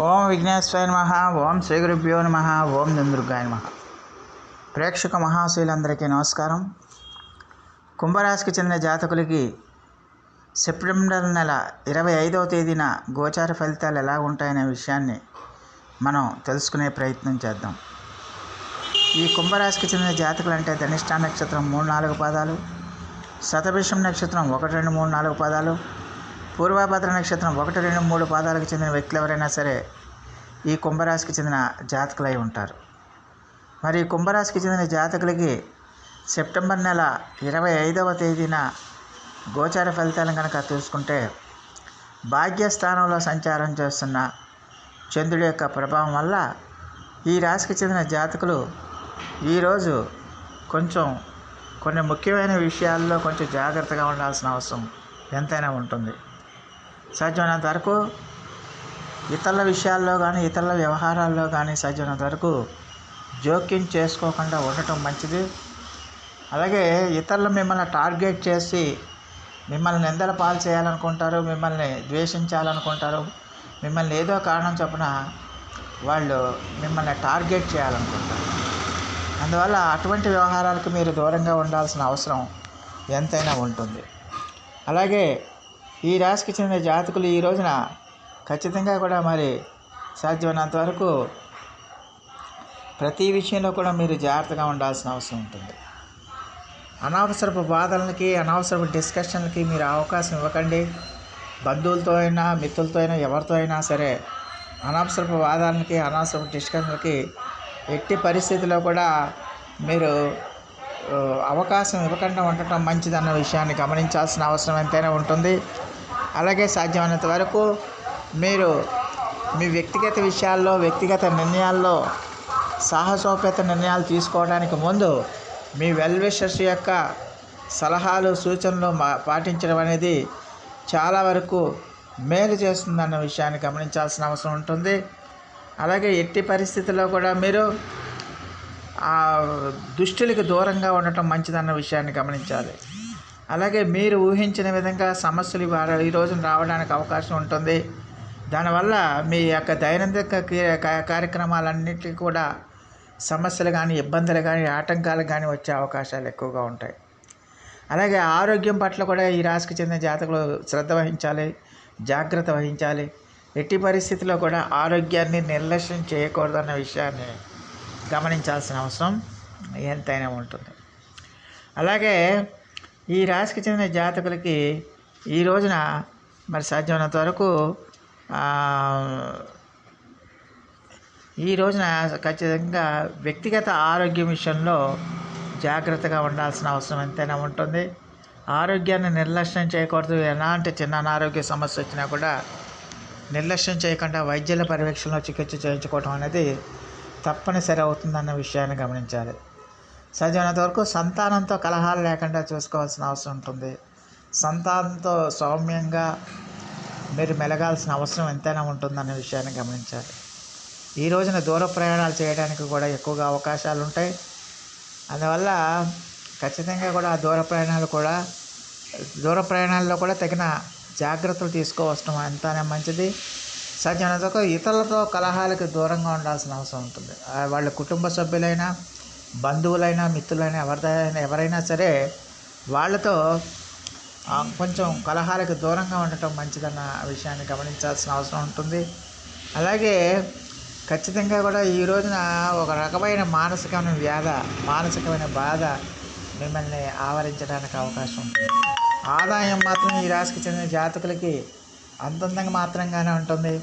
ఓం విఘ్నేశ్వరాయ నమ ఓం శ్రీ గురుభ్యో నమ ఓం దుందుర్గాయ నమ. ప్రేక్షక మహాశీలందరికీ నమస్కారం. కుంభరాశికి చెందిన జాతకులకి సెప్టెంబర్ నెల ఇరవై ఐదవ తేదీన గోచార ఫలితాలు ఎలా ఉంటాయనే విషయాన్ని మనం తెలుసుకునే ప్రయత్నం చేద్దాం. ఈ కుంభరాశికి చెందిన జాతకులు అంటే ధనిష్ట నక్షత్రం మూడు నాలుగు పాదాలు శతభిషం నక్షత్రం ఒకటి రెండు మూడు నాలుగు పాదాలు పూర్వభద్ర నక్షత్రం ఒకటి రెండు మూడు పాదాలకు చెందిన వ్యక్తులు ఎవరైనా సరే ఈ కుంభరాశికి చెందిన జాతకులై ఉంటారు. మరి కుంభరాశికి చెందిన జాతకులకి సెప్టెంబర్ నెల ఇరవై ఐదవ తేదీన గోచార ఫలితాలను కనుక చూసుకుంటే భాగ్యస్థానంలో సంచారం చేస్తున్న చంద్రుడి యొక్క ప్రభావం వల్ల ఈ రాశికి చెందిన జాతకులు ఈరోజు కొంచెం కొన్ని ముఖ్యమైన విషయాల్లో కొంచెం జాగ్రత్తగా ఉండాల్సిన అవసరం ఎంతైనా ఉంటుంది. సాధ్యమైనంత వరకు ఇతరుల విషయాల్లో కానీ ఇతరుల వ్యవహారాల్లో కానీ సాధ్యమైనంత వరకు జోక్యం చేసుకోకుండా ఉండటం మంచిది. అలాగే ఇతరులు మిమ్మల్ని టార్గెట్ చేసి మిమ్మల్ని నిందల పాలు చేయాలనుకుంటారు మిమ్మల్ని ద్వేషించాలనుకుంటారు మిమ్మల్ని ఏదో కారణం చొప్పున వాళ్ళు మిమ్మల్ని టార్గెట్ చేయాలనుకుంటారు. అందువల్ల అటువంటి వ్యవహారాలకు మీరు దూరంగా ఉండాల్సిన అవసరం ఎంతైనా ఉంటుంది. అలాగే ఈ రాశికి చెందిన జాతకులు ఈ రోజున ఖచ్చితంగా కూడా మరి సాధ్యమైనంత వరకు ప్రతి విషయంలో కూడా మీరు జాగ్రత్తగా ఉండాల్సిన అవసరం ఉంటుంది. అనవసరపు బాధలకి అనవసరపు డిస్కషన్లకి మీరు అవకాశం ఇవ్వకండి. బంధువులతో అయినా మిత్రులతో అయినా ఎవరితో అయినా సరే అనవసరపు వాదాలకి అనవసరపు డిస్కషన్లకి ఎట్టి పరిస్థితిలో కూడా మీరు అవకాశం ఇవ్వకుండా ఉండటం మంచిదన్న విషయాన్ని గమనించాల్సిన అవసరం ఎంతైనా ఉంటుంది. అలాగే సాధ్యమైనంత వరకు మీరు మీ వ్యక్తిగత విషయాల్లో వ్యక్తిగత నిర్ణయాల్లో సాహసోపేత నిర్ణయాలు తీసుకోవడానికి ముందు మీ వెల్ విషర్స్ యొక్క సలహాలు సూచనలు మా పాటించడం అనేది చాలా వరకు మేలు చేస్తుందన్న విషయాన్ని గమనించాల్సిన అవసరం ఉంటుంది. అలాగే ఎట్టి పరిస్థితుల్లో కూడా మీరు ఆ దుష్టులకు దూరంగా ఉండటం మంచిదన్న విషయాన్ని గమనించాలి. అలాగే మీరు ఊహించిన విధంగా సమస్యలు వారు ఈ రోజున రావడానికి అవకాశం ఉంటుంది. దానివల్ల మీ యొక్క దైనందిక క్రియ- కార్యక్రమాలన్నింటికి కూడా సమస్యలు కానీ ఇబ్బందులు కానీ ఆటంకాలు కానీ వచ్చే అవకాశాలు ఎక్కువగా ఉంటాయి. అలాగే ఆరోగ్యం పట్ల కూడా ఈ రాశికి చెందిన జాతకులు శ్రద్ధ వహించాలి జాగ్రత్త వహించాలి. ఎట్టి పరిస్థితిలో కూడా ఆరోగ్యాన్ని నిర్లక్ష్యం చేయకూడదన్న విషయాన్ని గమనించాల్సిన అవసరం ఎంతైనా ఉంటుంది. అలాగే ఈ రాశికి చెందిన జాతకులకి ఈ రోజున మరి సాధ్యమైనంత వరకు ఈ రోజున ఖచ్చితంగా వ్యక్తిగత ఆరోగ్యం విషయంలో జాగ్రత్తగా ఉండాల్సిన అవసరం ఎంతైనా ఉంటుంది. ఆరోగ్యాన్ని నిర్లక్ష్యం చేయకూడదు. ఎలాంటి చిన్న అనారోగ్య సమస్య వచ్చినా కూడా నిర్లక్ష్యం చేయకుండా వైద్యుల పర్యవేక్షణలో చికిత్స చేయించుకోవడం అనేది తప్పనిసరి అవుతుందన్న విషయాన్ని గమనించాలి. సాధ్యమైనంత వరకు సంతానంతో కలహాలు లేకుండా చూసుకోవాల్సిన అవసరం ఉంటుంది. సంతానంతో సౌమ్యంగా మీరు మెలగాల్సిన అవసరం ఎంతైనా ఉంటుందనే విషయాన్ని గమనించాలి. ఈ రోజున దూర ప్రయాణాలు చేయడానికి కూడా ఎక్కువగా అవకాశాలు ఉంటాయి. అందువల్ల ఖచ్చితంగా కూడా ఆ దూర ప్రయాణాలు కూడా దూర ప్రయాణాల్లో కూడా తగిన జాగ్రత్తలు తీసుకోవడం ఎంతనే మంచిది. సాధ్యమైనంత ఇతరులతో కలహాలకు దూరంగా ఉండాల్సిన అవసరం ఉంటుంది. వాళ్ళ కుటుంబ సభ్యులైనా బంధువులైనా మిత్రులైనా ఎవరిదైనా ఎవరైనా సరే వాళ్ళతో కొంచెం కలహాలకు దూరంగా ఉండటం మంచిదన్న విషయాన్ని గమనించాల్సిన అవసరం ఉంటుంది. అలాగే ఖచ్చితంగా కూడా ఈ రోజున ఒక రకమైన మానసికమైన వ్యాధ మానసికమైన బాధ మిమ్మల్ని ఆవరించడానికి అవకాశం ఉంటుంది. ఆదాయం మాత్రం ఈ రాశికి చెందిన జాతకులకి అంతంతంగా మాత్రంగానే ఉంటుంది.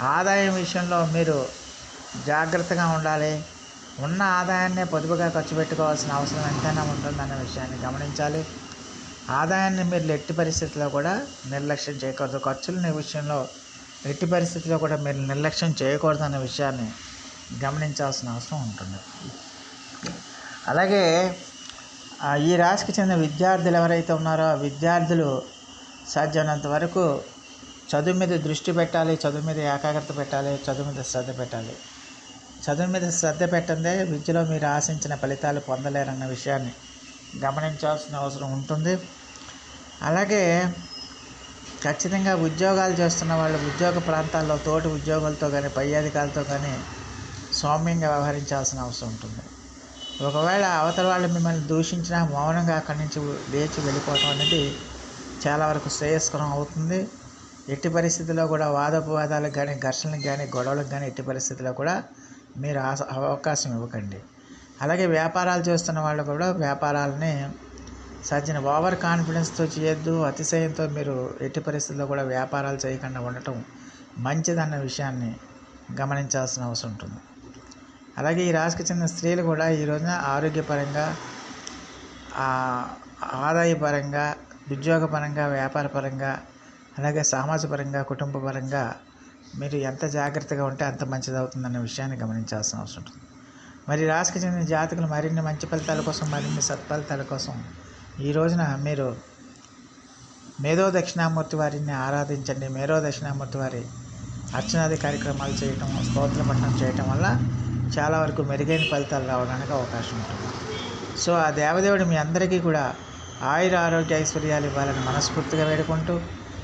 ఆదాయం విషయంలో మీరు జాగ్రత్తగా ఉండాలి. ఉన్న ఆదాయాన్నే పొదుపుగా ఖర్చు పెట్టుకోవాల్సిన అవసరం ఎంతైనా ఉంటుందన్న విషయాన్ని గమనించాలి. ఆదాయాన్ని మీరు ఎట్టి పరిస్థితుల్లో కూడా నిర్లక్ష్యం చేయకూడదు. ఖర్చులని విషయంలో ఎట్టి పరిస్థితుల్లో కూడా మీరు నిర్లక్ష్యం చేయకూడదు అనే విషయాన్ని గమనించాల్సిన అవసరం ఉంటుంది. అలాగే ఈ రాశికి చెందిన విద్యార్థులు ఎవరైతే ఉన్నారో విద్యార్థులు సాధ్యమైనంత వరకు చదువు మీద దృష్టి పెట్టాలి చదువు మీద ఏకాగ్రత పెట్టాలి చదువు మీద శ్రద్ధ పెట్టాలి. చదువు మీద శ్రద్ధ పెట్టందే విద్యలో మీరు ఆశించిన ఫలితాలు పొందలేరన్న విషయాన్ని గమనించాల్సిన అవసరం ఉంటుంది. అలాగే ఖచ్చితంగా ఉద్యోగాలు చేస్తున్న వాళ్ళు ఉద్యోగ ప్రాంతాల్లో తోటి ఉద్యోగులతో కానీ పై అధికారులతో కానీ సౌమ్యంగా వ్యవహరించాల్సిన అవసరం ఉంటుంది. ఒకవేళ అవతల వాళ్ళు మిమ్మల్ని దూషించినా మౌనంగా అక్కడి నుంచి లేచి వెళ్ళిపోవడం అనేది చాలా వరకు శ్రేయస్కరం అవుతుంది. ఎట్టి పరిస్థితుల్లో కూడా వాదోపవాదాలకు కానీ ఘర్షణలకు కానీ గొడవలకు కానీ ఎట్టి పరిస్థితుల్లో కూడా మీరు అవకాశం ఇవ్వకండి. అలాగే వ్యాపారాలు చేస్తున్న వాళ్ళు కూడా వ్యాపారాలని సజ్జన ఓవర్ కాన్ఫిడెన్స్తో చేయొద్దు అతిశయంతో మీరు ఎట్టి పరిస్థితుల్లో కూడా వ్యాపారాలు చేయకుండా ఉండటం మంచిదన్న విషయాన్ని గమనించాల్సిన అవసరం ఉంటుంది. అలాగే ఈ రాశికి చెందిన స్త్రీలు కూడా ఈ రోజున ఆరోగ్యపరంగా ఆదాయపరంగా ఉద్యోగపరంగా వ్యాపారపరంగా అలాగే సామాజికపరంగా కుటుంబపరంగా మీరు ఎంత జాగ్రత్తగా ఉంటే అంత మంచిది అవుతుందన్న విషయాన్ని గమనించాల్సిన అవసరం ఉంటుంది. మరి రాశికి చెందిన జాతకులు మరిన్ని మంచి ఫలితాల కోసం మరిన్ని సత్ఫలితాల కోసం ఈ రోజున మీరు మేధో దక్షిణామూర్తి వారిని ఆరాధించండి. మేధో దక్షిణామూర్తి వారి అర్చనాది కార్యక్రమాలు చేయటం స్తోత్ర పఠనం చేయటం వల్ల చాలా వరకు మెరుగైన ఫలితాలు రావడానికి అవకాశం ఉంటుంది. సో ఆ దేవదేవుడు మీ అందరికీ కూడా ఆయుర ఆరోగ్య ఐశ్వర్యాలు ఇవ్వాలని మనస్ఫూర్తిగా వేడుకుంటూ